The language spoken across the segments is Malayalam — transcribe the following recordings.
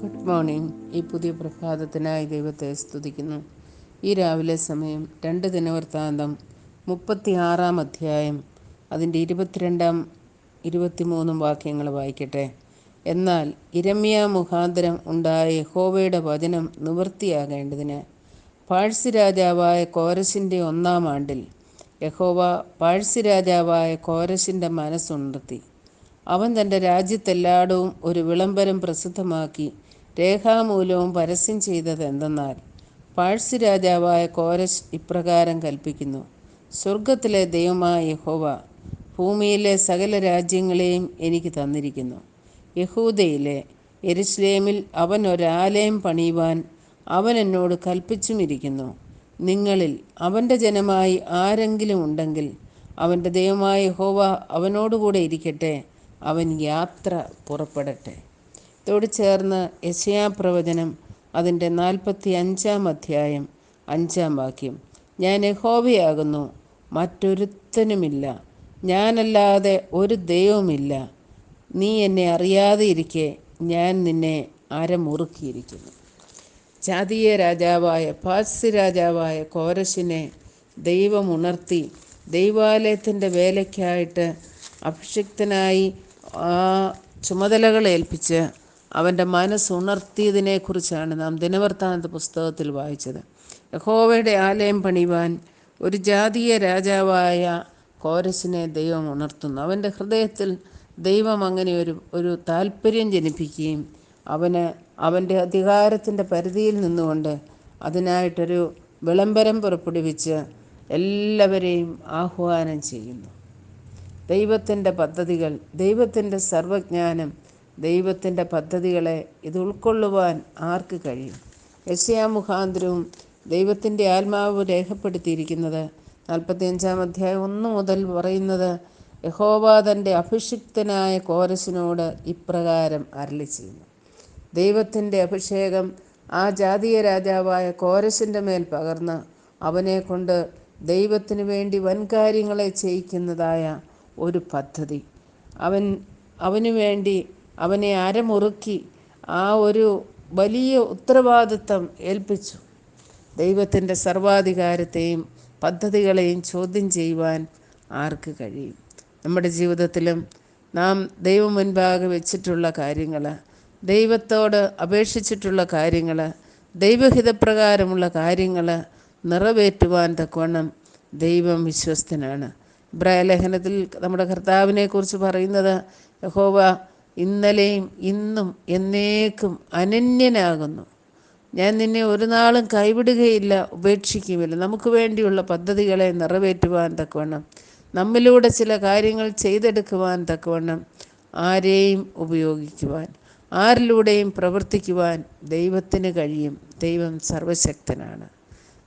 പുതിയ പ്രഭാതത്തിനായി ദൈവത്തെ സ്തുതിക്കുന്നു. ഈ രാവിലെ സമയം രണ്ട് ദിനവൃത്താന്തം മുപ്പത്തി ആറാം അധ്യായം അതിന്റെ ഇരുപത്തിരണ്ടാം ഇരുപത്തിമൂന്നും വാക്യങ്ങൾ വായിക്കട്ടെ. എന്നാൽ ഇരമ്യ മുഖാന്തരം ഉണ്ടായ യഹോവയുടെ വചനം നിവൃത്തിയാകേണ്ടതിന് പാഴ്സി രാജാവായ കോരശിന്റെ ഒന്നാം ആണ്ടിൽ യഹോവ പാഴ്സി രാജാവായ കോരശിന്റെ മനസ്സുണർത്തി. അവൻ തന്റെ രാജ്യത്തെല്ലായിടവും ഒരു വിളംബരം പ്രസിദ്ധമാക്കി രേഖാമൂലവും പരസ്യം ചെയ്തത് എന്തെന്നാൽ പാഴ്സി രാജാവായ കോരശ് ഇപ്രകാരം കൽപ്പിക്കുന്നു. സ്വർഗത്തിലെ ദൈവമായ യഹോവ ഭൂമിയിലെ സകല രാജ്യങ്ങളെയും എനിക്ക് തന്നിരിക്കുന്നു. യഹൂദയിലെ എരുസ്ലേമിൽ അവൻ ഒരാലയം പണിയുവാൻ അവൻ എന്നോട് കൽപ്പിച്ചുമിരിക്കുന്നു നിങ്ങളിൽ അവന്റെ ജനമായി ആരെങ്കിലും ഉണ്ടെങ്കിൽ അവന്റെ ദൈവമായ ഹോവ അവനോടുകൂടെ ഇരിക്കട്ടെ. അവൻ യാത്ര പുറപ്പെടട്ടെ. ഇതോട് ചേർന്ന് യശയാപ്രവചനം അതിന്റെ നാൽപ്പത്തി അഞ്ചാം അധ്യായം അഞ്ചാം വാക്യം. ഞാൻ യഹോവയാകുന്നു മറ്റൊരുത്തനുമില്ല. ഞാനല്ലാതെ ഒരു ദൈവമില്ല നീ എന്നെ അറിയാതെ ഇരിക്കെ ഞാൻ നിന്നെ അരമുറുക്കിയിരിക്കുന്നു. ജാതീയ രാജാവായ പാഴ്സി രാജാവായ കോരശിനെ ദൈവം ഉണർത്തി ദൈവാലയത്തിന്റെ വേലയ്ക്കായിട്ട് അഭിഷിക്തനായി ചുമതലകൾ ഏൽപ്പിച്ച് അവന്റെ മനസ്സുണർത്തിയതിനെക്കുറിച്ചാണ് നാം ദിനവൃത്താന്ത പുസ്തകത്തിൽ വായിച്ചത്. യഹോവയുടെ ആലയം പണിവാൻ ഒരു ജാതീയ രാജാവായ കോരസിനെ ദൈവം ഉണർത്തുന്നു. അവന്റെ ഹൃദയത്തിൽ ദൈവം അങ്ങനെ ഒരു ഒരു താല്പര്യം ജനിപ്പിക്കുകയും അവന് അവന്റെ അധികാരത്തിന്റെ പരിധിയിൽ നിന്നുകൊണ്ട് അതിനായിട്ടൊരു വിളംബരം പുറപ്പെടുവിച്ച് എല്ലാവരെയും ആഹ്വാനം ചെയ്യുന്നു. ദൈവത്തിന്റെ പദ്ധതികൾ ദൈവത്തിന്റെ സർവജ്ഞാനം ദൈവത്തിന്റെ പദ്ധതികളെ ഇത് ഉൾക്കൊള്ളുവാൻ ആർക്ക് കഴിയും? യശയാ മുഖാന്തരവും ദൈവത്തിന്റെ ആത്മാവ് രേഖപ്പെടുത്തിയിരിക്കുന്നത് നാൽപ്പത്തിയഞ്ചാം അധ്യായം ഒന്ന് മുതൽ പറയുന്നത് യഹോവ അഭിഷിക്തനായ കോരസിനോട് ഇപ്രകാരം അരളി ചെയ്യുന്നു ദൈവത്തിന്റെ അഭിഷേകം ആ ജാതീയ രാജാവായ കോരസിന്റെ മേൽ പകർന്ന് അവനെക്കൊണ്ട് ദൈവത്തിന് വേണ്ടി വൻകാര്യങ്ങളെ ചെയ്യിക്കുന്നതായ ഒരു പദ്ധതി. അവൻ അവനു വേണ്ടി അവനെ അരമുറുക്കി ആ ഒരു വലിയ ഉത്തരവാദിത്തം ഏൽപ്പിച്ചു. ദൈവത്തിന്റെ സർവാധികാരത്തെയും പദ്ധതികളെയും ചോദ്യം ചെയ്യുവാൻ ആർക്ക് കഴിയും? നമ്മുടെ ജീവിതത്തിലും നാം ദൈവം മുൻപാകെ വെച്ചിട്ടുള്ള കാര്യങ്ങൾ ദൈവത്തോട് അപേക്ഷിച്ചിട്ടുള്ള കാര്യങ്ങൾ ദൈവഹിതപ്രകാരമുള്ള കാര്യങ്ങൾ നിറവേറ്റുവാൻ തക്കവണ്ണം ദൈവം വിശ്വസ്തനാണ്. ഇബ്രാഹലേഖനത്തിൽ നമ്മുടെ കർത്താവിനെക്കുറിച്ച് പറയുന്നത് യഹോവ ഇന്നലെയും ഇന്നും എന്നേക്കും അനന്യനാകുന്നു. ഞാൻ നിന്നെ ഒരു നാളും കൈവിടുകയില്ല ഉപേക്ഷിക്കുമില്ല നമുക്ക് വേണ്ടിയുള്ള പദ്ധതികളെ നിറവേറ്റുവാൻ തക്കവണ്ണം നമ്മിലൂടെ ചില കാര്യങ്ങൾ ചെയ്തെടുക്കുവാൻ തക്കവണ്ണം ആരെയും ഉപയോഗിക്കുവാൻ ആരിലൂടെയും പ്രവർത്തിക്കുവാൻ ദൈവത്തിന് കഴിയും. ദൈവം സർവശക്തനാണ്.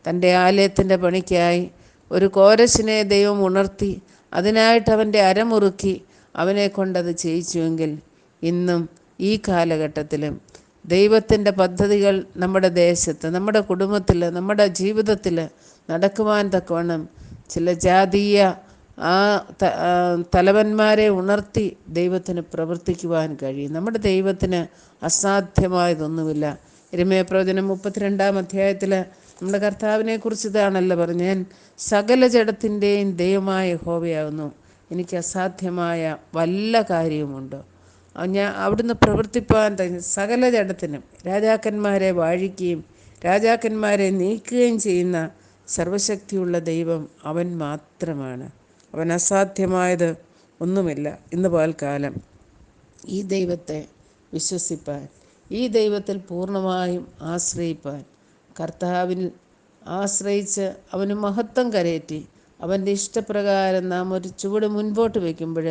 തന്റെ ആലയത്തിന്റെ പണിക്കായി ഒരു കോരശിനെ ദൈവം ഉണർത്തി അതിനായിട്ട് അവന്റെ അരമുറുക്കി അവനെ കൊണ്ടത് ചെയ്യിച്ചുവെങ്കിൽ ഇന്നും ഈ കാലഘട്ടത്തിലും ദൈവത്തിന്റെ പദ്ധതികൾ നമ്മുടെ ദേശത്ത് നമ്മുടെ കുടുംബത്തിൽ നമ്മുടെ ജീവിതത്തിൽ നടക്കുവാൻ തക്കവണ്ണം ചില ജാതീയ ആ തലവന്മാരെ ഉണർത്തി ദൈവത്തിന് പ്രവർത്തിക്കുവാൻ കഴിയും. നമ്മുടെ ദൈവത്തിന് അസാധ്യമായതൊന്നുമില്ല. ഇരുമയ പ്രവചനം മുപ്പത്തിരണ്ടാം അധ്യായത്തിൽ നമ്മുടെ കർത്താവിനെ കുറിച്ച് ഇതാണല്ലോ പറഞ്ഞു ഞാൻ സകല ജഡത്തിന്റെയും ദൈവമായ ഹോവയാകുന്നു എനിക്ക് അസാധ്യമായ വല്ല കാര്യവുമുണ്ടോ? ഞാൻ അവിടുന്ന് പ്രവർത്തിപ്പാൻ സകല ജഡത്തിനും രാജാക്കന്മാരെ വാഴിക്കുകയും രാജാക്കന്മാരെ നീക്കുകയും ചെയ്യുന്ന സർവശക്തിയുള്ള ദൈവം അവൻ മാത്രമാണ്. അവൻ അസാധ്യമായത് ഒന്നുമില്ല. ഇന്ന് പാൽക്കാലം ഈ ദൈവത്തെ വിശ്വസിപ്പാൻ ഈ ദൈവത്തിൽ പൂർണമായും ആശ്രയിപ്പാൻ കർത്താവിൽ ആശ്രയിച്ച് അവന് മഹത്വം കരയറ്റി. അവന്റെ ഇഷ്ടപ്രകാരം നാം ഒരു ചുവട് മുൻപോട്ട് വയ്ക്കുമ്പോൾ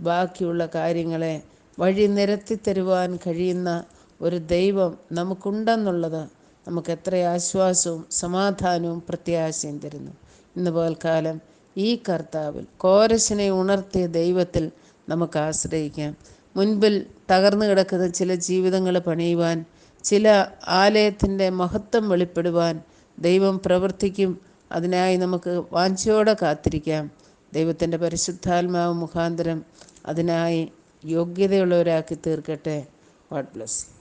ബാക്കിയുള്ള കാര്യങ്ങളെ വഴി നിരത്തി തരുവാൻ കഴിയുന്ന ഒരു ദൈവം നമുക്കുണ്ടെന്നുള്ളത് നമുക്ക് എത്ര ആശ്വാസവും സമാധാനവും പ്രത്യാശയും തരുന്നു. ഇന്ന് പോൽക്കാലം ഈ കർത്താവിൽ കോരശിനെ ഉണർത്തിയ ദൈവത്തിൽ നമുക്ക് ആശ്രയിക്കാം. മുൻപിൽ തകർന്നു കിടക്കുന്ന ചില ജീവിതങ്ങൾ പണിയുവാൻ ചില ആലയത്തിന്റെ മഹത്വം വെളിപ്പെടുവാൻ ദൈവം പ്രവർത്തിക്കും. അതിനായി നമുക്ക് വാഞ്ചയോടെ കാത്തിരിക്കാം. ദൈവത്തിന്റെ പരിശുദ്ധാത്മാവ് മുഖാന്തരം അതിനായി യോഗ്യതയുള്ളവരാക്കി തീർക്കട്ടെ. God bless